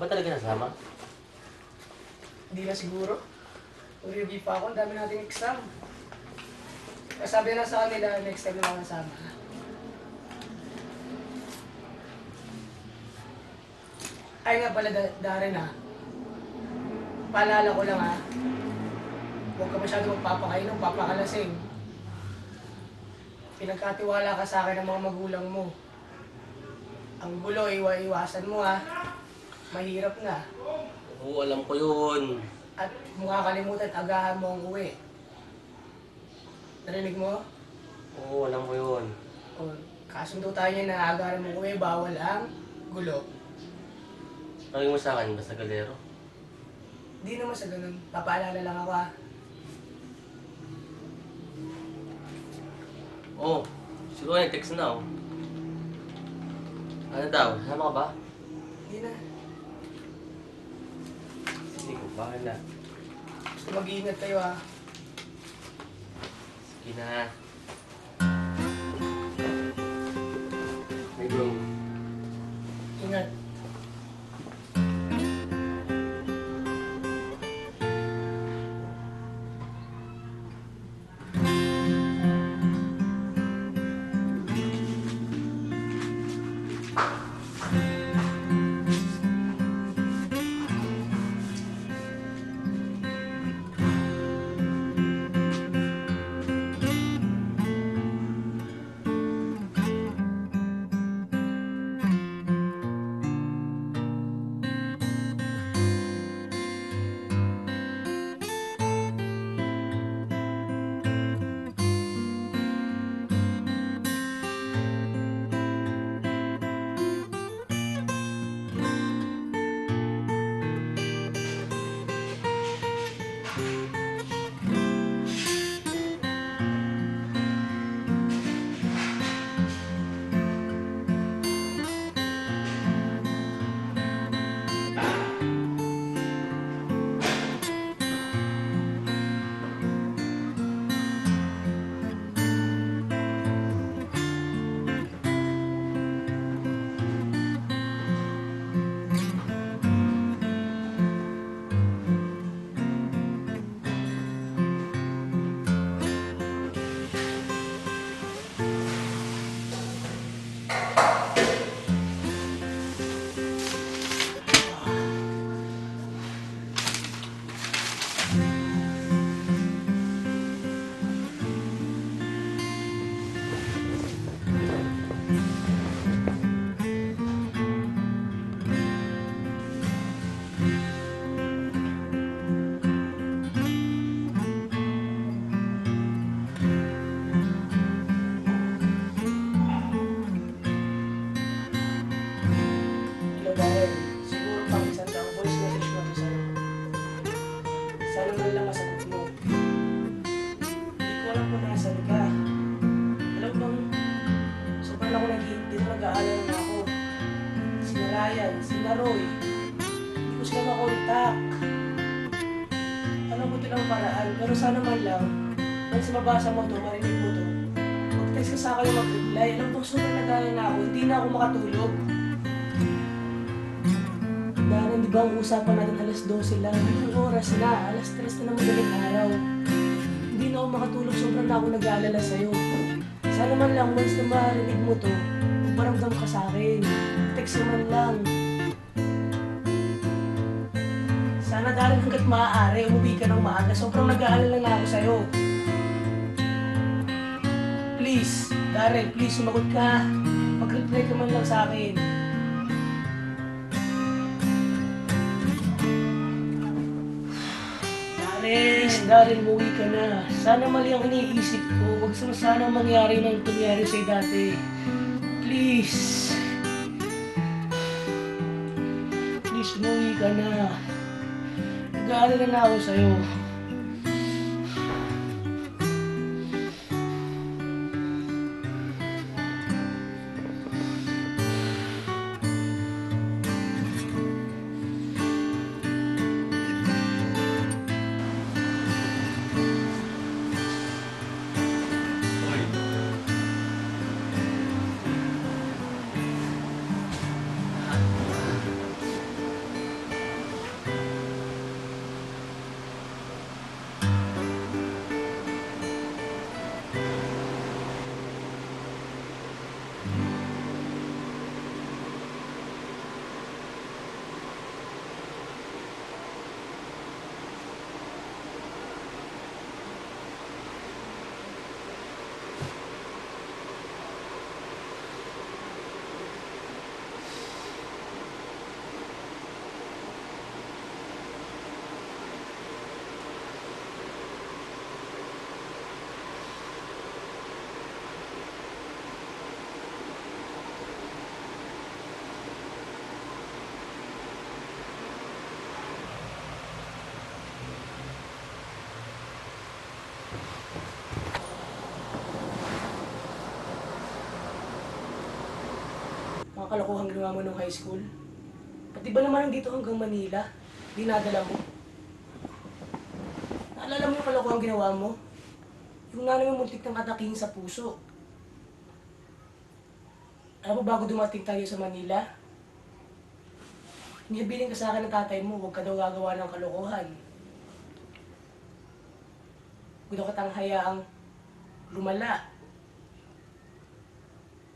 ba talaga nasama? Hindi na siguro. Mag-review pa ako, ang dami nating exam. Sabi na sa kanila, next time na ako nasama. Ay nga pala, da- Darren ha. Paalala ko lang ha. Huwag ka masyado magpapakainom, papakalasing. Pinagkatiwala ka sa akin ng mga magulang mo. Ang gulo, iwa-iwasan mo ha. Mahirap na. Oo, alam ko yun. At mukha kalimutan, agahan mo ang uwi. Narinig mo? Oo, alam ko yun. O, kasundo tayo niya na agahan mo ang uwi, bawal ang gulo. Tawagin mo sa akin, basta galero. Di naman sa ganun. Papaalala lang ako ha. Oo, siguro nag-text na oh. Ano daw, sama ka ba? Hindi na. Bahala. Gusto mag-iingat kayo ha. Sige na. Si Narayan, si Naroy. Hindi ko sila makontak. Alam ko ito lang paraan, pero sana man lang, once mabasa mo to, marinig mo to, mag-text ka sa akin mag-reply. Alam ko sobrang nag-aalala na ako, hindi na ako makatulog. Darren, di ba ang usapan natin alas 12 lang? Anong oras na? Alas 3 na naman galing araw. Hindi na ako makatulog, sobrang na ako nag-aalala sa'yo. Sana man lang, once na marinig mo to, magparamdam ka sa akin. Text naman lang. Sana Darren, hanggat maaari, umuwi ka ng maaga. Sobrang nag-aalala na ako sa'yo. Please, Darren, please, sumagot ka. Mag-reply ka man lang sa akin. Daryl, Daryl, muwi ka na. Sana mali ang iniisip ko. Huwag sana mangyari ng tumayari sa'yo dati. Please. Umuwi ka na. Nag-aalala na ako sa'yo. Mga kalokohan ginawa mo nung high school? Pati ba naman dito hanggang Manila? Dinadala mo? Naalala mo yung kalokohan ginawa mo? Yung nanay mo muntik ng ataking sa puso. Alam mo, bago dumating tayo sa Manila, Nihabiling ka sa akin ng tatay mo, huwag ka daw gagawa ng kalokohan. Gusto kitang hayaang lumala.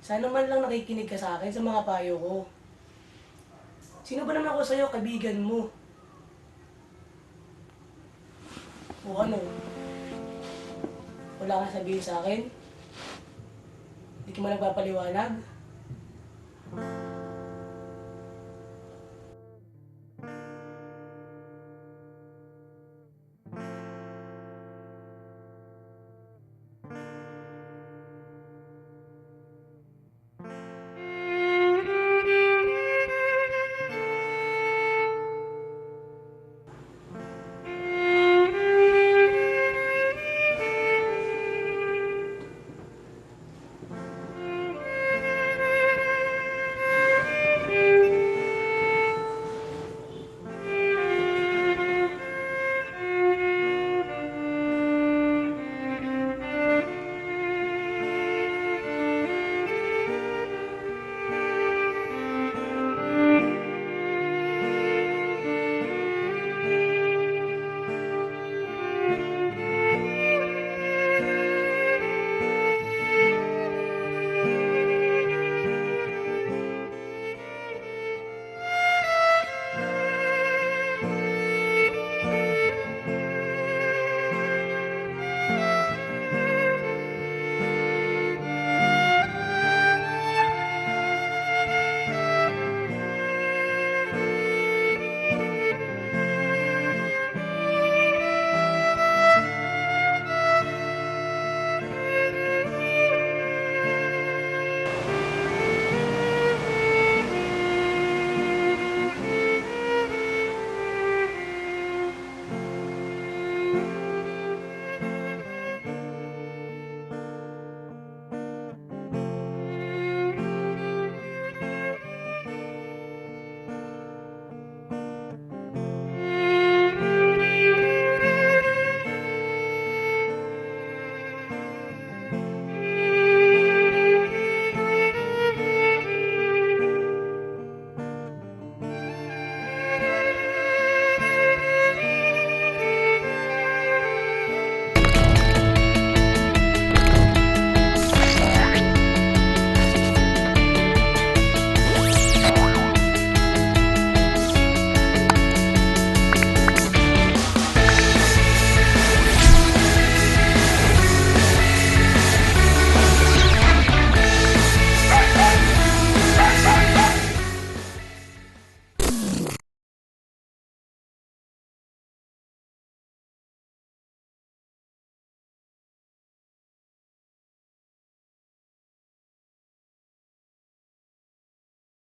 Sana man lang nakikinig ka sa akin sa mga payo ko. Sino ba naman ako sa'yo, kaibigan mo? O ano? Wala kang sabihin sa akin? Hindi ka man nagpapaliwanag?